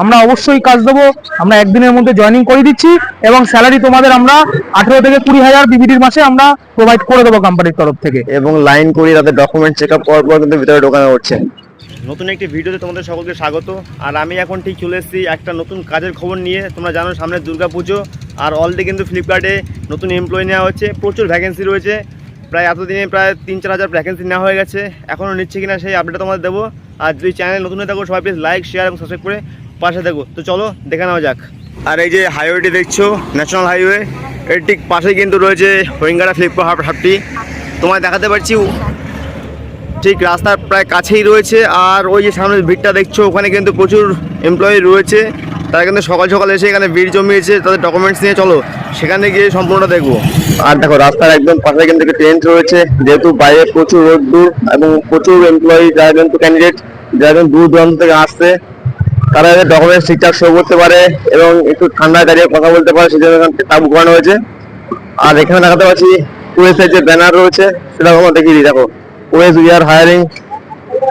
আমরা অবশ্যই কাজ দেবো। আমরা একদিনের মধ্যে জয়েনিং করে দিচ্ছি এবং স্যালারি তোমাদের আমরা আঠেরো থেকে কুড়ি হাজার বিবিডির মাসে আমরা প্রোভাইড করে দেবো কোম্পানির তরফ থেকে। এবং লাইন করিয়ে তাদের ডকুমেন্ট চেক আপ করার পর কিন্তু ভিতরে ঢোকানো হচ্ছে। নতুন একটি ভিডিওতে তোমাদের সকলকে স্বাগত। আর আমি এখন ঠিক চলে এসেছি একটা নতুন কাজের খবর নিয়ে। তোমরা জানো সামনে দুর্গা পুজো। আর অলরেডি কিন্তু ফ্লিপকার্টে নতুন এমপ্লয়ি নেওয়া হচ্ছে। প্রচুর ভ্যাকেন্সি রয়েছে। প্রায় এতদিনে প্রায় তিন চার হাজার ভ্যাকেন্সি নেওয়া হয়ে গেছে। এখনও নিচ্ছে কিনা সেই আপডেট তোমাদের দেবো। আর যদি চ্যানেল নতুন হয়ে থাকো সবাই প্লিজ লাইক শেয়ার এবং সাবস্ক্রাইব করে পাশে থাকো তো চলো, দেখে নেওয়া যাক। আর এই যে হাইওয়েটি দেখছ ন্যাশনাল হাইওয়ে এর ঠিক পাশেই কিন্তু রয়েছে হরিঙ্গারা ফ্লিপকার্ট হাট হাটটি তোমায় দেখাতে পারছি ঠিক রাস্তার প্রায় কাছেই রয়েছে। আর ওই যে সামনের ভিড়টা দেখছ, ওখানে কিন্তু প্রচুর এমপ্লয়ি রয়েছে। তারা কিন্তু সকাল সকাল এসে এখানে ভিড় জমিয়েছে, তাদের ডকুমেন্টস নিয়ে। চলো, সেখানে গিয়ে সম্পূর্ণটা দেখব। আর দেখো, রাস্তার একদম পাশে কিন্তু ট্রেন রয়েছে, যেহেতু বাইরে প্রচুর রোদ্দুর এবং প্রচুর এমপ্লয়ি যারা কিন্তু ক্যান্ডিডেট যারা দূর দূরান্ত থেকে আসছে তারা যাতে ডকুমেন্টস ঠিকঠাক শো করতে পারে এবং একটু ঠান্ডায় দাঁড়িয়ে কথা বলতে পারে, সেই জন্য এখানে তাবু করানো হয়েছে। আর এখানে দেখাতে পাচ্ছি ওয়েসের যে ব্যানার রয়েছে সেটাও আমরা দেখিয়ে দিই, দেখো। ওয়েস উই আর হায়ারিং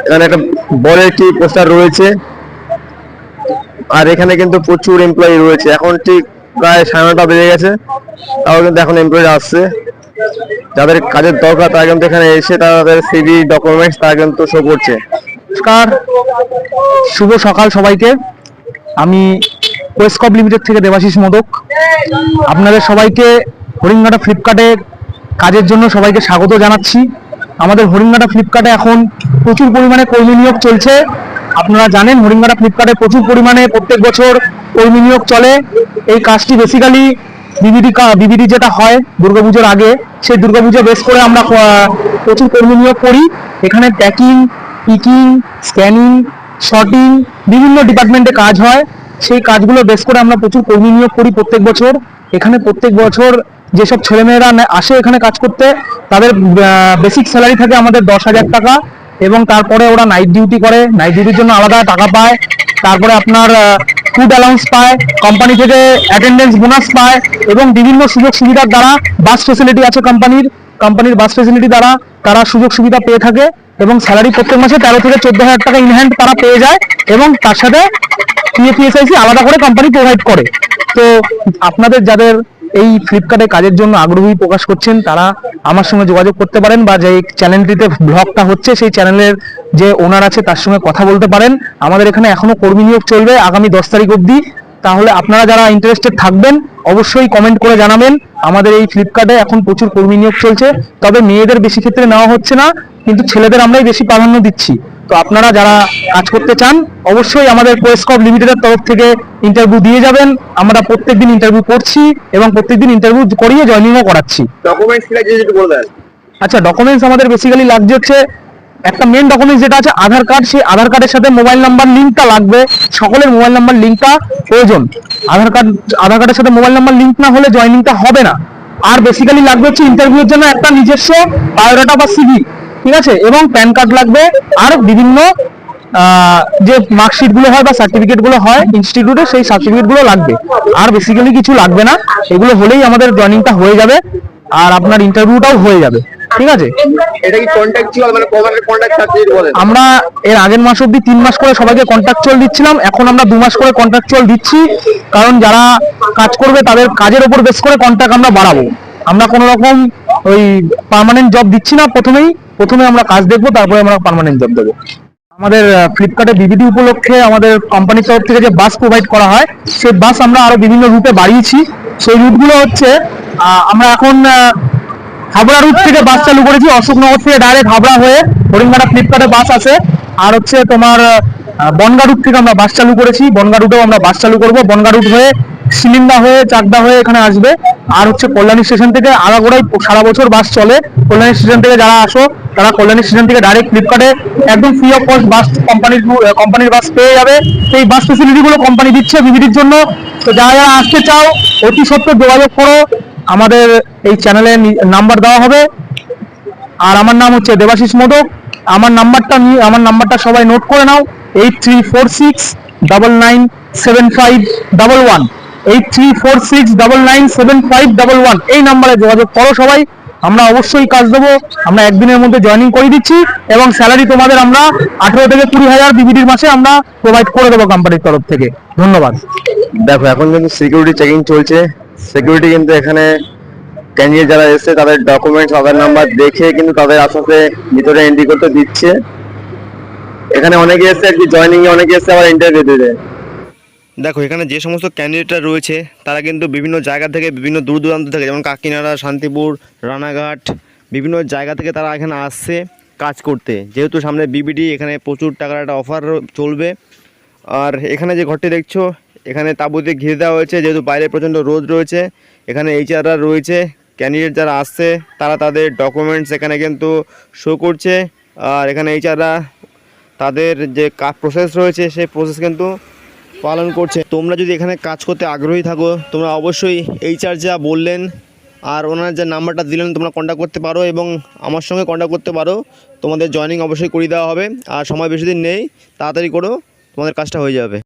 এখানে একটা বড় একটি পোস্টার রয়েছে। আর এখানে কিন্তু প্রচুর এমপ্লয়ি রয়েছে। এখন ঠিক প্রায় সাড়ে নটা বেজে গেছে। তাও কিন্তু এখন এমপ্লয়ি আসছে। যাদের কাজের দরকার, তারা কিন্তু এখানে এসে তাদের সিভি ডকুমেন্টস তারা কিন্তু শো করছে। নমস্কার। শুভ সকাল সবাইকে। আমি ওয়েস্কপ লিমিটেড থেকে দেবাশিস মোদক। আপনাদের সবাইকে হরিঙ্গাটা ফ্লিপকার্টে কাজের জন্য সবাইকে স্বাগত জানাচ্ছি। আমাদের হরিঙ্গাটা ফ্লিপকার্টে এখন প্রচুর পরিমাণে কর্মী নিয়োগ চলছে। আপনারা জানেন হরিঙ্গাটা ফ্লিপকার্টে প্রচুর পরিমাণে প্রত্যেক বছর কর্মী নিয়োগ চলে। এই কাজটি বেসিক্যালি বিবিডি বিবিডি যেটা হয় দুর্গাপুজোর আগে, সেই দুর্গাপুজো বেস করে আমরা প্রচুর কর্মী নিয়োগ করি। এখানে প্যাকিং পিকিং স্ক্যানিং শর্টিং বিভিন্ন ডিপার্টমেন্টে কাজ হয়। সেই কাজগুলো বেস করে আমরা প্রচুর কর্মী নিয়োগ করি প্রত্যেক বছর। এখানে প্রত্যেক বছর যেসব ছেলেমেয়েরা আসে এখানে কাজ করতে, তাদের বেসিক স্যালারি থাকে আমাদের দশ হাজার টাকা এবং তারপরে ওরা নাইট ডিউটি করে। নাইট ডিউটির জন্য আলাদা টাকা পায়। তারপরে আপনার ফুড অ্যালাউন্স পায় কোম্পানি থেকে অ্যাটেন্ডেন্স বোনাস পায় এবং বিভিন্ন সুযোগ সুবিধার দ্বারা বাস ফেসিলিটি আছে কোম্পানির কোম্পানির বাস ফেসিলিটি দ্বারা তারা সুযোগ সুবিধা পেয়ে থাকে। এবং স্যালারি প্রত্যেক মাসে তেরো থেকে চোদ্দ হাজার টাকা ইন হ্যান্ড তারা পেয়ে যায় এবং তার সাথে পিএফিএসআইসি আলাদা করে কোম্পানি প্রোভাইড করে। তো আপনাদের যাদের এই ফ্লিপকার্টে কাজের জন্য আগ্রহী প্রকাশ করছেন, তারা আমার সঙ্গে যোগাযোগ করতে পারেন বা যে চ্যানেলটিতে ব্লগটা হচ্ছে, সেই চ্যানেলের যে ওনার আছে তার সঙ্গে কথা বলতে পারেন। আমাদের এখানে এখনও কর্মী নিয়োগ চলবে আগামী দশ তারিখ অবধি। তাহলে আপনারা যারা ইন্টারেস্টেড থাকবেন অবশ্যই কমেন্ট করে জানাবেন। আমাদের এই ফ্লিপকার্টে এখন প্রচুর কর্মী নিয়োগ চলছে। তবে মেয়েদের বেশি ক্ষেত্রে নেওয়া হচ্ছে না কিন্তু ছেলেদের আমরাই বেশি প্রাধান্য দিচ্ছি। তো আপনারা যারা কাজ করতে চান অবশ্যই আমাদের কোয়েসকপ লিমিটেডের তরফ থেকে ইন্টারভিউ দিয়ে যাবেন। আমরা প্রত্যেকদিন ইন্টারভিউ করছি এবং প্রত্যেকদিন ইন্টারভিউ করিয়ে জয়েনিংও করাচ্ছি। ডকুমেন্টস দেন? আচ্ছা ডকুমেন্টস আমাদের বেসিক্যালি লাগছে হচ্ছে একটা মেন ডকুমেন্টস যেটা আছে, আধার কার্ড সেই আধার কার্ডের সাথে মোবাইল নাম্বার লিঙ্কটা লাগবে। সকলের মোবাইল নাম্বার লিঙ্কটা প্রয়োজন। আধার কার্ড আধার কার্ডের সাথে মোবাইল নাম্বার লিঙ্ক না হলে জয়েনিংটা হবে না। আর বেসিক্যালি লাগবে হচ্ছে ইন্টারভিউর জন্য একটা নিজস্ব বায়োডাটা বা সিভি ঠিক আছে? এবং প্যান কার্ড লাগবে, আর বিভিন্ন যে মার্কশিটগুলো হয় বা সার্টিফিকেটগুলো হয় ইনস্টিটিউটে সেই সার্টিফিকেটগুলো লাগবে। আর বেসিক্যালি কিছু লাগবে না। এগুলো হলেই আমাদের জয়েনিংটা হয়ে যাবে, আর আপনার ইন্টারভিউটাও হয়ে যাবে। ঠিক আছে? এটা কি কন্ট্যাক্ট মানে কমান্ডের কন্ট্যাক্ট আছে বলেন? আমরা এর আগের মাস অব্দি তিন মাস করে সবাইকে কন্ট্রাকচুয়াল দিচ্ছিলাম এখন আমরা দু মাস করে কন্ট্রাকচুয়াল দিচ্ছি কারণ যারা কাজ করবে তাদের কাজের উপর বেস করে কন্ট্রাক্ট আমরা বাড়াবো। আমরা কোনো রকম ওই পার্মানেন্ট জব দিচ্ছি না প্রথমেই প্রথমে আমরা কাজ দেখব তারপরে আমরা পার্মানেন্ট জব দেবো। আমাদের ফ্লিপকার্টে বিবিডি উপলক্ষে আমাদের কোম্পানির তরফ থেকে যে বাস প্রোভাইড করা হয় সেই বাস আমরা আরও বিভিন্ন রুটে বাড়িয়েছি। সেই রুটগুলো হচ্ছে আমরা এখন হাবড়া রুট থেকে বাস চালু করেছি অশোকনগর থেকে ডাইরেক্ট হাবড়া হয়ে হরিঙ্গাটা ফ্লিপকার্টে বাস আছে। আর হচ্ছে তোমার বনগা রুট থেকে আমরা বাস চালু করেছি। বনগা রুটেও আমরা বাস চালু করব। বনগা রুট হয়ে শিলিন্দা হয়ে চাকদা হয়ে এখানে আসবে। আর হচ্ছে কল্যাণী স্টেশন থেকে আগাগোড়াই সারা বছর বাস চলে। কল্যাণী স্টেশন থেকে যারা আসো, তারা কল্যাণী স্টেশন থেকে ডাইরেক্ট ফ্লিপকার্টে একদম ফ্রি অফ কস্ট বাস কোম্পানির কোম্পানির বাস পেয়ে যাবে। এই বাস ফেসিলিটি গুলো কোম্পানি দিচ্ছে। বিবিডির জন্য। তো যারা যারা আসতে চাও, অতি সত্ত্বর যোগাযোগ করো। আমাদের এই চ্যানেলে নাম্বার দেওয়া হবে। আর আমার নাম হচ্ছে দেবাশিস মোদক। আমার নাম্বারটা নিয়ে আমার নাম্বারটা সবাই নোট করে নাও। Eight three four six double nine seven five double one eight three four six double nine seven five double one এই নাম্বারে যোগাযোগ করো সবাই। আমরা অবশ্যই কাজ দেবো। আমরা একদিনের মধ্যে জয়েনিং করে দিচ্ছি। এবং স্যালারি তোমাদের আমরা আঠেরো থেকে কুড়ি হাজার বিবিডির মাসে আমরা প্রোভাইড করে দেবো কোম্পানির তরফ থেকে। ধন্যবাদ। দেখো, এখন কিন্তু সিকিউরিটি চেকিং চলছে। সিকিউরিটি কিন্তু এখানে ক্যান্ডিডেট যারা এসেছে, তাদের ডকুমেন্টস আধার নাম্বার দেখে কিন্তু তাদের আস্তে ভিতরে এন্ট্রি করতে দিচ্ছে। এখানে অনেকে এসছে আর কি জয়নিং এ অনেকে এসছে আবার ইন্টারভিউ দিতে দেখো, এখানে যে সমস্ত ক্যান্ডিডেটরা রয়েছে, তারা কিন্তু বিভিন্ন জায়গা থেকে বিভিন্ন দূর দূরান্ত থেকে, যেমন কাকিনাড়া, শান্তিপুর, রানাঘাট, বিভিন্ন জায়গা থেকে তারা এখানে আসছে কাজ করতে। যেহেতু সামনে বিবিডি এখানে প্রচুর টাকার একটা অফার চলবে। আর এখানে যে ঘরটি দেখছ এখানে তাঁবুতে ঘিরে দেওয়া হয়েছে, যেহেতু বাইরে প্রচণ্ড রোদ রয়েছে। এখানে এইচআররা রয়েছে ক্যান্ডিডেট যারা আসছে, তারা তাদের ডকুমেন্টস এখানে কিন্তু শো করছে। আর এখানে এইচআররা তাদের যে প্রসেস রয়েছে, সেই প্রসেস কিন্তু পালন করছে। তোমরা যদি এখানে কাজ করতে আগ্রহী থাকো, তোমরা অবশ্যই এইচআর যা বললেন আর ওনার যে নাম্বারটা দিলেন, তোমরা কন্ট্যাক্ট করতে পারো এবং আমার সঙ্গে কন্ট্যাক্ট করতে পারো। তোমাদের জয়েনিং অবশ্যই করিয়ে দেওয়া হবে। আর সময় বেশি দিন নেই, তাড়াতাড়ি করো, তোমাদের কাজটা হয়ে যাবে।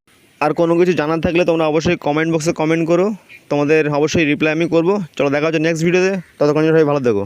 আর কোনো কিছু জানার থাকলে তোমরা অবশ্যই কমেন্ট বক্সে কমেন্ট করো। তোমাদের অবশ্যই রিপ্লাই আমি করব। চলো দেখা হচ্ছে নেক্সট ভিডিওতে ততক্ষণ সবাই ভালো থেকো।